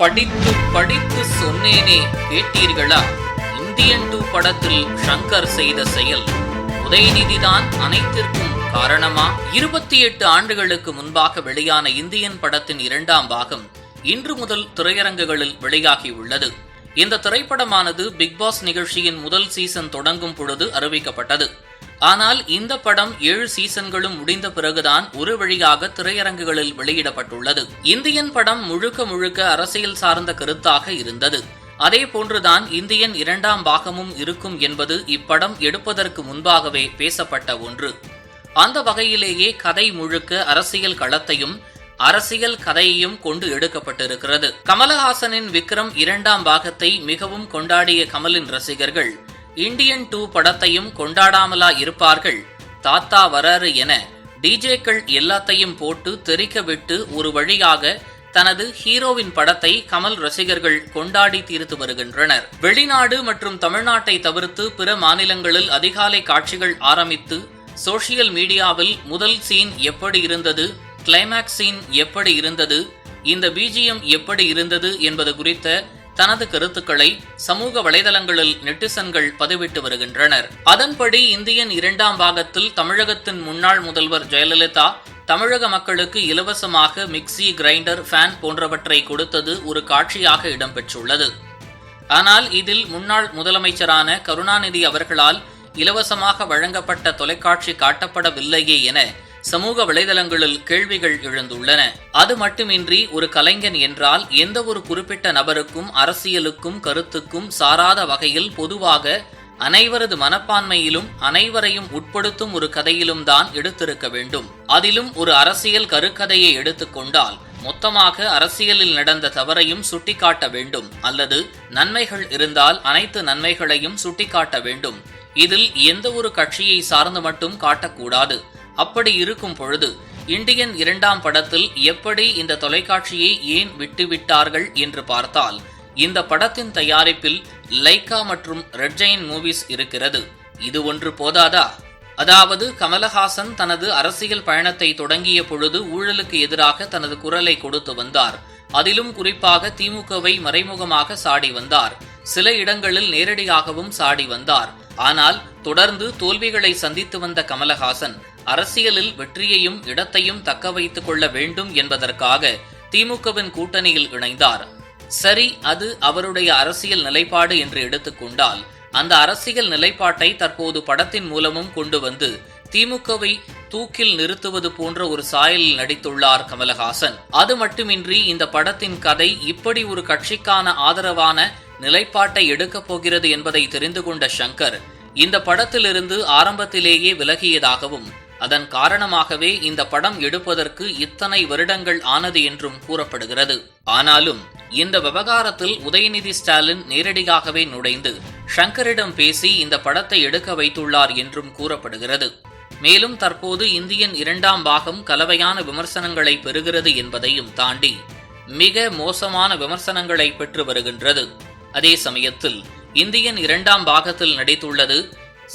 படித்து படித்து சொன்னேனே கேட்டீர்களா? இந்தியன் டூ படத்தில் ஷங்கர் செய்த செயல் உதயநிதிதான் அனைத்திற்கும் காரணமா? இருபத்தி எட்டு ஆண்டுகளுக்கு முன்பாக வெளியான இந்தியன் படத்தின் இரண்டாம் பாகம் இன்று முதல் திரையரங்குகளில் வெளியாகியுள்ளது. இந்த திரைப்படமானது பிக் பாஸ் நிகழ்ச்சியின் முதல் சீசன் தொடங்கும் பொழுது அறிவிக்கப்பட்டது. ஆனால் இந்த படம் ஏழு சீசன்களும் முடிந்த பிறகுதான் ஒரு வழியாக திரையரங்குகளில் வெளியிடப்பட்டுள்ளது. இந்தியன் படம் முழுக்க முழுக்க அரசியல் சார்ந்த கருத்தாக இருந்தது. அதே போன்றுதான் இந்தியன் இரண்டாம் பாகமும் இருக்கும் என்பது இப்படம் எடுப்பதற்கு முன்பாகவே பேசப்பட்ட ஒன்று. அந்த வகையிலேயே கதை முழுக்க அரசியல் களத்தையும் அரசியல் கதையையும் கொண்டு எடுக்கப்பட்டிருக்கிறது. கமலஹாசனின் விக்ரம் இரண்டாம் பாகத்தை மிகவும் கொண்டாடிய கமலின் ரசிகர்கள் இந்தியன் டூ படத்தையும் கொண்டாடாமலா இருப்பார்கள். தாத்தா வராரு என டிஜேக்கள் எல்லாத்தையும் போட்டு தெரிக்க விட்டு ஒரு வழியாக தனது ஹீரோவின் படத்தை கமல் ரசிகர்கள் கொண்டாடி தீர்த்து வருகின்றனர். வெளிநாடு மற்றும் தமிழ்நாட்டை தவிர்த்து பிற மாநிலங்களில் அதிகாலை காட்சிகள் ஆரம்பித்து சோஷியல் மீடியாவில் முதல் சீன் எப்படி இருந்தது கிளைமேக்ஸ் சீன் எப்படி இருந்தது இந்த பிஜிஎம் எப்படி இருந்தது என்பது குறித்த தனது கருத்துக்களை சமூக வலைதளங்களில் நெட்டிசன்கள் பதிவிட்டு வருகின்றனர். அதன்படி இந்தியன் இரண்டாம் பாகத்தில் தமிழகத்தின் முன்னாள் முதல்வர் ஜெயலலிதா தமிழக மக்களுக்கு இலவசமாக மிக்சி கிரைண்டர் ஃபேன் போன்றவற்றை கொடுத்தது ஒரு காட்சியாக இடம்பெற்றுள்ளது. ஆனால் இதில் முன்னாள் முதலமைச்சரான கருணாநிதி அவர்களால் இலவசமாக வழங்கப்பட்ட தொலைக்காட்சி காட்டப்படவில்லையே என சமூக வலைதளங்களில் கேள்விகள் எழுந்துள்ளன. அது மட்டுமின்றி ஒரு கலைஞன் என்றால் எந்த ஒரு குறிப்பிட்ட நபருக்கும் அரசியலுக்கும் கருத்துக்கும் சாராத வகையில் பொதுவாக அனைவரது மனப்பான்மையிலும் அனைவரையும் உட்படுத்தும் ஒரு கதையிலும் தான் எடுத்திருக்க வேண்டும். அதிலும் ஒரு அரசியல் கருக்கதையை எடுத்துக்கொண்டால் மொத்தமாக அரசியலில் நடந்த தவறையும் சுட்டிக்காட்ட வேண்டும். அல்லது நன்மைகள் இருந்தால் அனைத்து நன்மைகளையும் சுட்டிக்காட்ட வேண்டும். இதில் எந்த ஒரு கட்சியை சார்ந்து மட்டும் காட்டக்கூடாது. அப்படி இருக்கும் பொழுது இந்தியன் இரண்டாம் படத்தில் எப்படி இந்த தொலைக்காட்சியை ஏன் விட்டுவிட்டார்கள் என்று பார்த்தால் இந்த படத்தின் தயாரிப்பில் லைக்கா மற்றும் ரெட் ஜெயின் மூவிஸ் இருக்கிறது. இது ஒன்று போதாதா? அதாவது கமலஹாசன் தனது அரசியல் பயணத்தை தொடங்கிய பொழுது ஊழலுக்கு எதிராக தனது குரலை கொடுத்து வந்தார். அதிலும் குறிப்பாக திமுகவை மறைமுகமாக சாடி வந்தார். சில இடங்களில் நேரடியாகவும் சாடி வந்தார். ஆனால் தொடர்ந்து தோல்விகளை சந்தித்து வந்த கமலஹாசன் அரசியலில் வெற்றியையும் இடத்தையும் தக்க வைத்துக் கொள்ள வேண்டும் என்பதற்காக திமுகவின் கூட்டணியில் இணைந்தார். சரி அது அவருடைய அரசியல் நிலைப்பாடு என்று எடுத்துக்கொண்டால் அந்த அரசியல் நிலைப்பாட்டை தற்போது படத்தின் மூலமும் கொண்டு வந்து திமுகவை தூக்கில் நிறுத்துவது போன்ற ஒரு சாயலில் நடித்துள்ளார் கமலஹாசன். அது மட்டுமின்றி இந்த படத்தின் கதை இப்படி ஒரு கட்சிக்கான ஆதரவான நிலைப்பாட்டை எடுக்கப் போகிறது என்பதை தெரிந்து கொண்ட ஷங்கர் இந்த படத்திலிருந்து ஆரம்பத்திலேயே விலகியதாகவும் அதன் காரணமாகவே இந்த படம் எடுப்பதற்கு இத்தனை வருடங்கள் ஆனது என்றும் கூறப்படுகிறது. ஆனாலும் இந்த விவகாரத்தில் உதயநிதி ஸ்டாலின் நேரடியாகவே நுழைந்து ஷங்கரிடம் பேசி இந்த படத்தை எடுக்க வைத்துள்ளார் என்றும் கூறப்படுகிறது. மேலும் தற்போது இந்தியன் இரண்டாம் பாகம் கலவையான விமர்சனங்களை பெறுகிறது என்பதையும் தாண்டி மிக மோசமான விமர்சனங்களை பெற்று வருகின்றது. அதே சமயத்தில் இந்தியன் இரண்டாம் பாகத்தில் நடித்துள்ளது.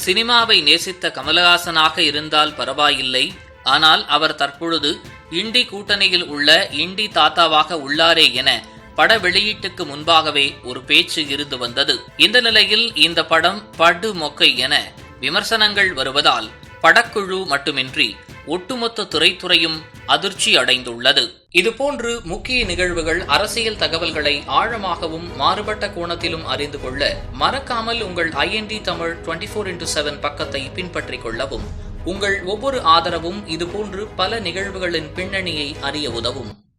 சினிமாவை நேசித்த கமலஹாசனாக இருந்தால் பரவாயில்லை. ஆனால் அவர் தற்பொழுது இண்டி கூட்டணியில் உள்ள இண்டி தாத்தாவாக உள்ளாரே என பட வெளியீட்டுக்கு முன்பாகவே ஒரு பேச்சு இருந்து வந்தது. இந்த நிலையில் இந்த படம் படு மொக்கை என விமர்சனங்கள் வருவதால் படக்குழு மட்டுமின்றி ஒட்டுமொத்த துறைத்துறையும் அதிர்ச்சி அடைந்துள்ளது இதுபோன்று முக்கிய நிகழ்வுகள் அரசியல் தகவல்களை ஆழமாகவும் மாறுபட்ட கோணத்திலும் அறிந்து கொள்ள மறக்காமல் உங்கள் IND Tamil twenty four into seven பக்கத்தை பின்பற்றிக் கொள்ளவும். உங்கள் ஒவ்வொரு ஆதரவும் இதுபோன்று பல நிகழ்வுகளின் பின்னணியை அறிய உதவும்.